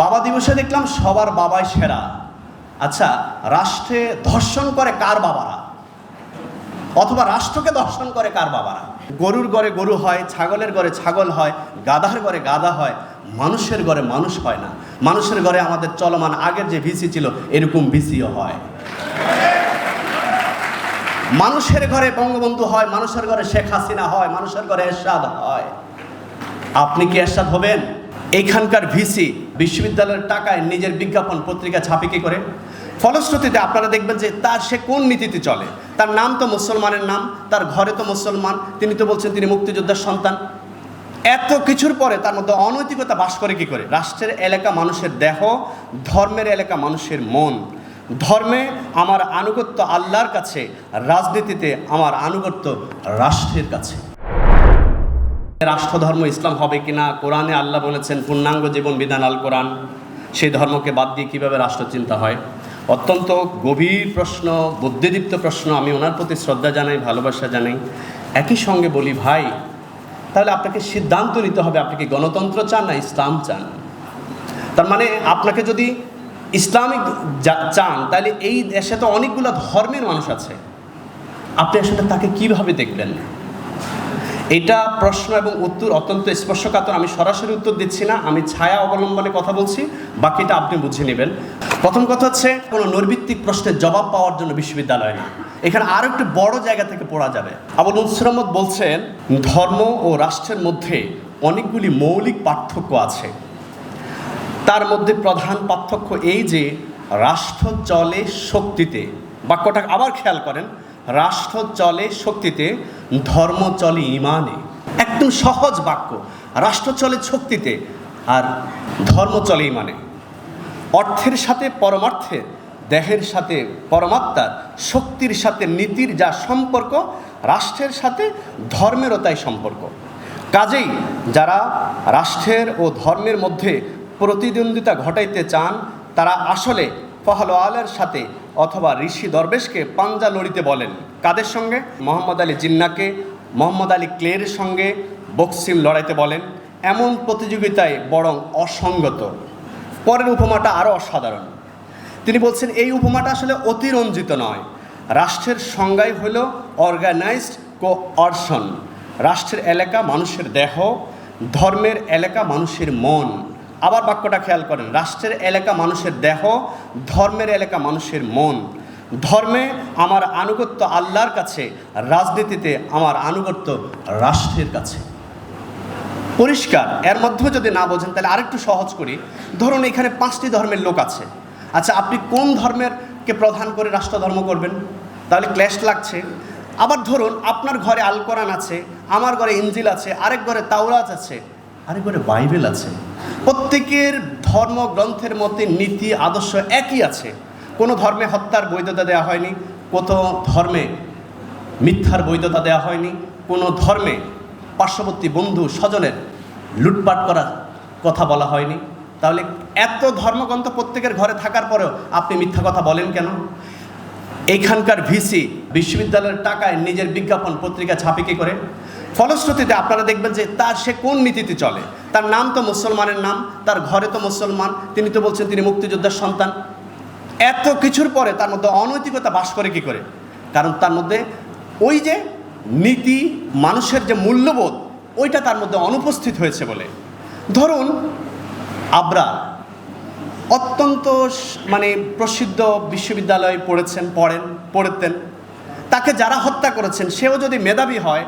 বাবা দিবসে দেখলাম সবার বাবাই সেরা। আচ্ছা রাষ্ট্রে ধর্ষণ করে কার বাবারা? অথবা রাষ্ট্রকে দর্শন করে কার বাবারা? গরুর ঘরে গরু হয়, ছাগলের ঘরে ছাগল হয়, গাধার ঘরে গাধা হয়, মানুষের ঘরে মানুষ হয় না। মানুষের ঘরে আমাদের চলমান আগের যে ভিসি ছিল, এরকম ভিসিও হয়। মানুষের ঘরে বঙ্গবন্ধু হয়, মানুষের ঘরে শেখ হাসিনা হয়, মানুষের ঘরে এরশাদ হয়। আপনি কি এরশাদ হবেন? এইখানকার ভিসি বিশ্ববিদ্যালয়ের টাকায় নিজের বিজ্ঞাপন পত্রিকা ছাপে কি করে। ফলশ্রুতিতে আপনারা দেখবেন যে তার সে কোন নীতিতে চলে? তার নাম তো মুসলমানের নাম, তার ঘরে তো মুসলমান, তিনি তো বলছেন তিনি মুক্তিযোদ্ধার সন্তান। এত কিছুর পরে তার মধ্যে অনৈতিকতা বাস করে কি করে? রাষ্ট্রের এলাকা মানুষের দেহ, ধর্মের এলাকা মানুষের মন। ধর্মে আমার আনুগত্য আল্লাহর কাছে, রাজনীতিতে আমার আনুগত্য রাষ্ট্রের কাছে। রাষ্ট্রধর্ম ইসলাম হবে কিনা? কোরআনে আল্লাহ বলেছেন, পূর্ণাঙ্গ জীবন বিধান আল কোরআন। সেই ধর্মকে বাদ দিয়ে কীভাবে রাষ্ট্রচিন্তা হয়? অত্যন্ত গভীর প্রশ্ন, বুদ্ধিদীপ্ত প্রশ্ন। আমি ওনার প্রতি শ্রদ্ধা জানাই, ভালোবাসা জানাই। একই সঙ্গে বলি, ভাই, তাহলে আপনাকে সিদ্ধান্ত নিতে হবে, আপনি কি গণতন্ত্র চান না ইসলাম চান? তার মানে আপনাকে যদি ইসলামিক চান, তাহলে এই দেশে তো অনেকগুলো ধর্মের মানুষ আছে। আপনি আসলে তাকে কীভাবে দেখবেন? এটা প্রশ্ন এবং উত্তর অত্যন্ত স্পর্শকাতর। আমি সরাসরি উত্তর দিচ্ছি না, আমি ছায়া অবলম্বনে কথা বলছি, বাকিটা আপনি বুঝে নেবেন। প্রথম কথা হচ্ছে, কোনো নৈর্ভিত্তিক প্রশ্নের জবাব পাওয়ার জন্য বিশ্ববিদ্যালয় না। এখানে আরও একটু বড় জায়গা থেকে পড়া যাবে। আবুল মুসরামত বলছেন, ধর্ম ও রাষ্ট্রের মধ্যে অনেকগুলি মৌলিক পার্থক্য আছে। তার মধ্যে প্রধান পার্থক্য এই যে, রাষ্ট্র চলে শক্তিতে। বাক্যটা আবার খেয়াল করেন রাষ্ট্র চলে শক্তিতে, ধর্ম চলে ইমানে। একদম সহজ বাক্য, রাষ্ট্র চলে শক্তিতে আর ধর্ম চলে ইমানে। অর্থের সাথে পরমার্থের, দেহের সাথে পরমাত্মার, শক্তির সাথে নীতির যা সম্পর্ক, রাষ্ট্রের সাথে ধর্মেরও তাই সম্পর্ক। কাজেই যারা রাষ্ট্রের ও ধর্মের মধ্যে প্রতিদ্বন্দ্বিতা ঘটাইতে চান, তারা আসলে ফহলোয়ালের সাথে অথবা ঋষি দরবেশকে পাঞ্জা লড়িতে বলেন। কাদের সঙ্গে? মোহাম্মদ আলী জিন্নাকে মোহাম্মদ আলী ক্লের সঙ্গে বক্সিম লড়াইতে বলেন। এমন প্রতিযোগিতায় বরং অসঙ্গত। পরের উপমাটা আরও অসাধারণ। তিনি বলছেন, এই উপমাটা আসলে অতিরঞ্জিত নয়। রাষ্ট্রের সংজ্ঞাই হল অর্গানাইজড কো কোঅর্শন রাষ্ট্রের এলাকা মানুষের দেহ, ধর্মের এলাকা মানুষের মন। আবার বাক্যটা খেয়াল করেন, রাষ্ট্রের এলাকা মানুষের দেহ, ধর্মের এলাকা মানুষের মন। ধর্মে আমার আনুগত্য আল্লাহর কাছে, রাজনীতিতে আমার আনুগত্য রাষ্ট্রের কাছে। পরিষ্কার, এর মাধ্যমে যদি না বোঝেন, তাহলে আরেকটু সহজ করি। ধরুন এখানে পাঁচটি ধর্মের লোক আছে। আচ্ছা আপনি কোন ধর্মের কে প্রধান করে রাষ্ট্রধর্ম করবেন? তাহলে ক্ল্যাশ লাগছে। আবার ধরুন, আপনার ঘরে আল কোরআন আছে, আমার ঘরে ইঞ্জিল আছে, আরেক ঘরে তাওরাত আছে। আরেক করে বাইবেল আছে। প্রত্যেকের ধর্মগ্রন্থের মধ্যে নীতি, আদর্শ একই আছে। কোনো ধর্মে হত্যার বৈধতা দেওয়া হয়নি কত ধর্মে মিথ্যার বৈধতা দেওয়া হয়নি, কোনো ধর্মে পার্শ্ববর্তী বন্ধু স্বজনের লুটপাট করার কথা বলা হয়নি। তাহলে এত ধর্মগ্রন্থ প্রত্যেকের ঘরে থাকার পরেও আপনি মিথ্যা কথা বলেন কেন? এইখানকার ভিসি বিশ্ববিদ্যালয়ের টাকায় নিজের বিজ্ঞাপন পত্রিকা ছাপে কি করে? ফলশ্রুতিতে আপনারা দেখবেন যে তার সে কোন নীতিতে চলে? তার নাম তো মুসলমানের নাম, তার ঘরে তো মুসলমান, তিনি তো বলছেন তিনি মুক্তিযোদ্ধার সন্তান। এত কিছুর পরে তার মধ্যে অনৈতিকতা বাস করে কি করে? কারণ তার মধ্যে ওই যে নীতি, মানুষের যে মূল্যবোধ, ওইটা তার মধ্যে অনুপস্থিত হয়েছে বলে। ধরুন, আবরা অত্যন্ত মানে প্রসিদ্ধ বিশ্ববিদ্যালয়ে পড়েছেন, পড়েন, পড়তেন। তাকে যারা হত্যা করেছেন, সেও যদি মেধাবী হয়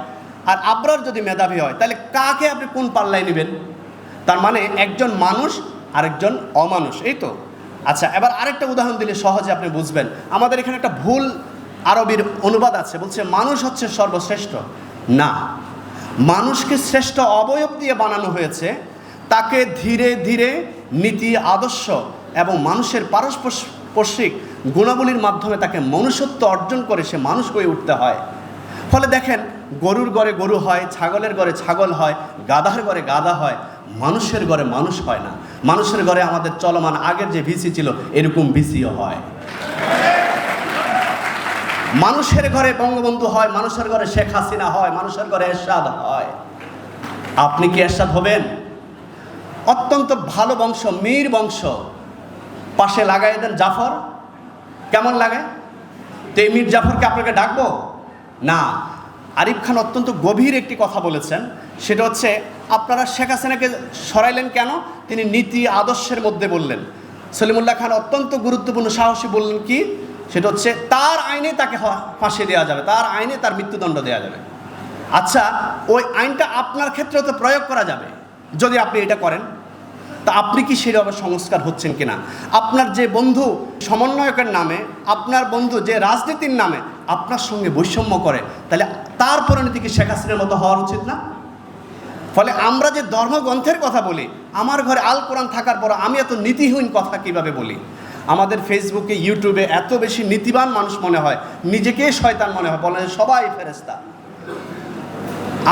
আর আবরার যদি মেধাবী হয়, তাহলে কাকে আপনি কোন পাল্লায় নেবেন? তার মানে একজন মানুষ, আরেকজন অমানুষ, এই তো? আচ্ছা এবার আরেকটা উদাহরণ দিলে সহজে আপনি বুঝবেন। আমাদের এখানে একটা ভুল আরবির অনুবাদ আছে, বলছে মানুষ হচ্ছে সর্বশ্রেষ্ঠ। না, মানুষকে শ্রেষ্ঠ অবয়ব দিয়ে বানানো হয়েছে, তাকে ধীরে ধীরে নীতি, আদর্শ এবং মানুষের পারস্পর্শিক গুণাবলীর মাধ্যমে তাকে মনুষ্যত্ব অর্জন করে সে মানুষ হয়ে উঠতে হয়। ফলে দেখেন গরুর ঘরে গরু হয়, ছাগলের ঘরে ছাগল হয়, গাধার ঘরে গাধা হয়, মানুষের ঘরে মানুষ হয় না। মানুষের ঘরে আমাদের চলমান আগের যে ভিসি ছিল, এরকম ভিসিও হয়। মানুষের ঘরে বঙ্গবন্ধু হয়, মানুষের ঘরে শেখ হাসিনা হয়, মানুষের ঘরে এরশাদ হয়। আপনি কি এরশাদ হবেন? অত্যন্ত ভালো বংশ, মীর বংশ। পাশে লাগাই দেন জাফর। কেমন লাগে? তো এই মীর জাফরকে আপনাকে ডাকবো? না আরিফ খান অত্যন্ত গভীর একটি কথা বলেছেন। সেটা হচ্ছে, আপনারা শেখ হাসিনাকে সরাইলেন কেন? তিনি নীতি আদর্শের মধ্যে বললেন। সলিমুল্লাহ খান অত্যন্ত গুরুত্বপূর্ণ সাহসী বললেন কি? সেটা হচ্ছে, তার আইনে তাকে হ- ফাঁসি দেওয়া যাবে, তার আইনে তার মৃত্যুদণ্ড দেওয়া যাবে। আচ্ছা ওই আইনটা আপনার ক্ষেত্রেও তো প্রয়োগ করা যাবে, যদি আপনি এটা করেন। তা আপনি কি সেভাবে সংস্কার হচ্ছেন কিনা? আপনার যে বন্ধু সমন্বয়কের নামে, আপনার বন্ধু যে রাজনীতির নামে আপনার সঙ্গে বৈষম্য করে, তাহলে তার পরিণতি কি শেখ হাসিনার মতো হওয়ার উচিত না? ফলে আমরা যে ধর্মগ্রন্থের কথা বলি, আমার ঘরে আল কোরআন থাকার পর আমি এত নীতিহীন কথা কীভাবে বলি? আমাদের ফেসবুকে, ইউটিউবে এত বেশি নীতিবান মানুষ মনে হয়, নিজেকে শয়তান মনে হয়, বলে সবাই ফেরেস্তা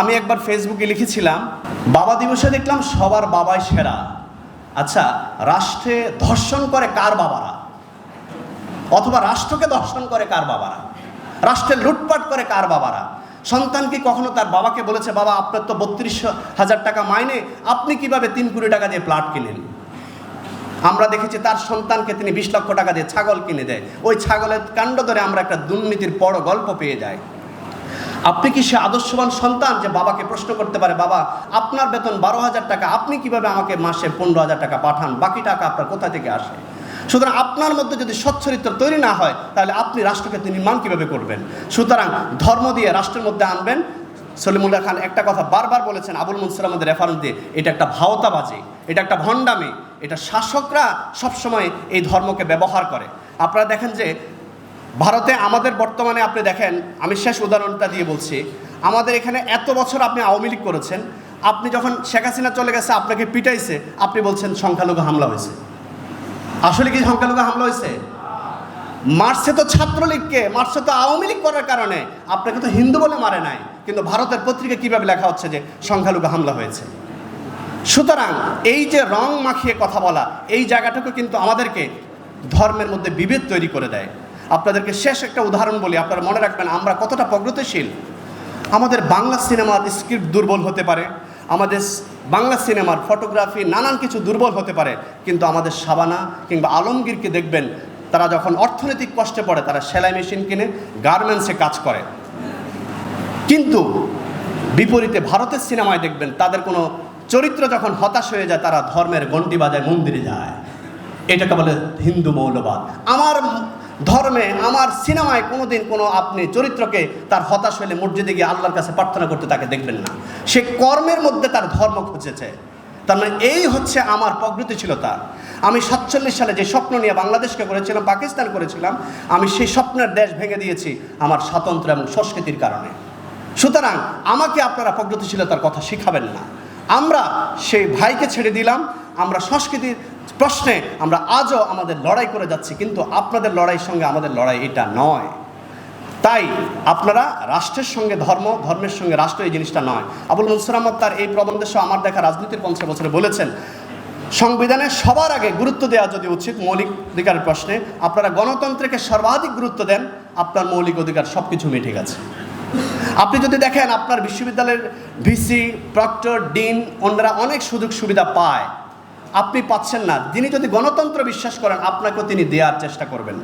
আমি একবার ফেসবুকে লিখেছিলাম, বাবা দিবসে দেখলাম সবার বাবাই সেরা। আচ্ছা রাষ্ট্রে ধর্ষণ করে কার বাবারা? অথবা রাষ্ট্রকে ধর্ষণ করে কার বাবারা? রাষ্ট্রে লুটপাট করে কার বাবারা? সন্তান কি কখনো তার বাবাকে বলেছে, বাবা, আপনার তো বত্রিশ হাজার টাকা মাইনে, আপনি কীভাবে তিন কোটি টাকা দিয়ে প্লাট কিনেন? আমরা দেখেছি তার সন্তানকে তিনি বিশ লক্ষ টাকা দিয়ে ছাগল কিনে দেয়। ওই ছাগলের কাণ্ড ধরে আমরা একটা দুর্নীতির বড় গল্প পেয়ে যাই। আপনি কি সে আদর্শবান সন্তান যে বাবাকে প্রশ্ন করতে পারে, বাবা, আপনার বেতন বারো হাজার টাকা, আপনি কীভাবে আমাকে মাসে পনেরো হাজার টাকা পাঠান? বাকি টাকা আপনার কোথা থেকে আসে? সুতরাং আপনার মধ্যে যদি সচ্চরিত্র তৈরি না হয়, তাহলে আপনি রাষ্ট্রকে নির্মাণ কীভাবে করবেন? সুতরাং ধর্ম দিয়ে রাষ্ট্রের মধ্যে আনবেন। সলিমুল্লাহ খান একটা কথা বারবার বলেছেন, আবুল মনসুর রেফারেন্স দিয়ে, এটা একটা ভাওতাবাজি, এটা একটা ভণ্ডামি, এটা শাসকরা সবসময় এই ধর্মকে ব্যবহার করে। আপনারা দেখেন যে ভারতে আমাদের বর্তমানে আপনি দেখেন, আমি শেষ উদাহরণটা দিয়ে বলছি, আমাদের এখানে এত বছর আপনি আওয়ামী লীগ করেছেন, আপনি যখন শেখ হাসিনা চলে গেছে, আপনাকে পিটাইছে, আপনি বলছেন সংখ্যালঘু হামলা হয়েছে। আসলে কি সংখ্যালঘু হামলা হয়েছে? মারছে তো ছাত্রলীগকে, মারছে তো আওয়ামী লীগ করার কারণে, আপনাকে তো হিন্দু বলে মারে নাই, কিন্তু ভারতের পত্রিকা কীভাবে লেখা হচ্ছে যে সংখ্যালঘু হামলা হয়েছে? সুতরাং এই যে রং মাখিয়ে কথা বলা, এই জায়গাটুকু কিন্তু আমাদেরকে ধর্মের মধ্যে বিভেদ তৈরি করে দেয়। আপনাদেরকে শেষ একটা উদাহরণ বলি, আপনারা মনে রাখবেন আমরা কতটা প্রগতিশীল। আমাদের বাংলা সিনেমার স্ক্রিপ্ট দুর্বল হতে পারে, আমাদের বাংলা সিনেমার ফটোগ্রাফি নানান কিছু দুর্বল হতে পারে, কিন্তু আমাদের সাবানা কিংবা আলমগীরকে দেখবেন, তারা যখন অর্থনৈতিক কষ্টে পড়ে, তারা সেলাই মেশিন কিনে গার্মেন্টসে কাজ করে। কিন্তু বিপরীতে ভারতের সিনেমায় দেখবেন, তাদের কোনো চরিত্র যখন হতাশ হয়ে যায়, তারা ধর্মের গণ্ডি বাজায়, মন্দিরে যায়। এটাকে বলে হিন্দু মৌলবাদ। আমার ধর্মে, আমার সিনেমায় কোনোদিন কোনো আপনি চরিত্রকে তার হতাশ হলে মসজিদে গিয়ে আল্লাহর কাছে প্রার্থনা করতে তাকে দেখবেন না। সে কর্মের মধ্যে তার ধর্ম খুঁজেছে। তার মানে এই হচ্ছে আমার প্রগতিশীলতা আমি সাতচল্লিশ সালে যে স্বপ্ন নিয়ে বাংলাদেশকে করেছিলাম, পাকিস্তান করেছিলাম, আমি সেই স্বপ্নের দেশ ভেঙে দিয়েছি আমার স্বাতন্ত্র এবং সংস্কৃতির কারণে। সুতরাং আমাকে আপনারা প্রগতিশীলতার কথা শিখাবেন না। আমরা সেই ভাইকে ছেড়ে দিলাম আমরা সংস্কৃতির প্রশ্নে আমরা আজও আমাদের লড়াই করে যাচ্ছি, কিন্তু আপনাদের লড়াইয়ের সঙ্গে আমাদের লড়াই এটা নয়। তাই আপনারা রাষ্ট্রের সঙ্গে, ধর্ম, ধর্মের সঙ্গে রাষ্ট্র এই জিনিসটা নয়। আবুল মনসুর আহমদ তার এই প্রবন্ধের সহ আমার দেখা রাজনীতির পঞ্চাশ বছরে বলেছেন, সংবিধানে সবার আগে গুরুত্ব দেওয়া যদি উচিত মৌলিক অধিকারের প্রশ্নে, আপনারা গণতন্ত্রকে সর্বাধিক গুরুত্ব দেন, আপনার মৌলিক অধিকার সব কিছু মিটে গেছে। আপনি যদি দেখেন, আপনার বিশ্ববিদ্যালয়ের ভিসি, প্রক্টর, ডিন, অন্যরা অনেক সুযোগ সুবিধা পায়। আপনি পাচ্ছেন না। তিনি যদি গণতন্ত্র বিশ্বাস করেন, আপনাকেও তিনি দেওয়ার চেষ্টা করবেন।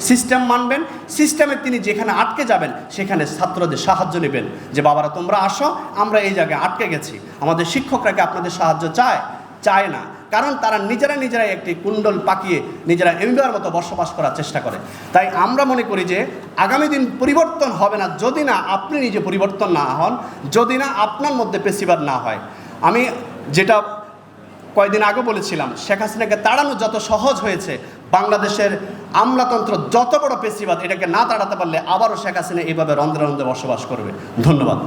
সিস্টেম মানবেন, সিস্টেমে তিনি যেখানে আটকে যাবেন, সেখানে ছাত্রদের সাহায্য নেবেন। যে, বাবারা, তোমরা আসো, আমরা এই জায়গায় আটকে গেছি। আমাদের শিক্ষকরা কি আপনাদের সাহায্য চায়? চায় না। কারণ তারা নিজেরা নিজেরাই একটি কুণ্ডল পাকিয়ে নিজেরা এমবিআর মতো বসবাস করার চেষ্টা করে। তাই আমরা মনে করি যে, আগামী দিন পরিবর্তন হবে না। যদি না আপনি নিজে পরিবর্তন না হন, যদি না আপনার মধ্যে পেশিবাদ না হয়। আমি যেটা কয়েকদিন আগে বলেছিলাম, শেখ হাসিনাকে তাড়ানো যত সহজ হয়েছে, বাংলাদেশের আমলাতন্ত্র যত বড় পেশিবাদ, এটাকে না তাড়াতে পারলে আবারও শেখ হাসিনা এইভাবে রন্ধ্রে রন্ধ্রে বসবাস করবে। ধন্যবাদ।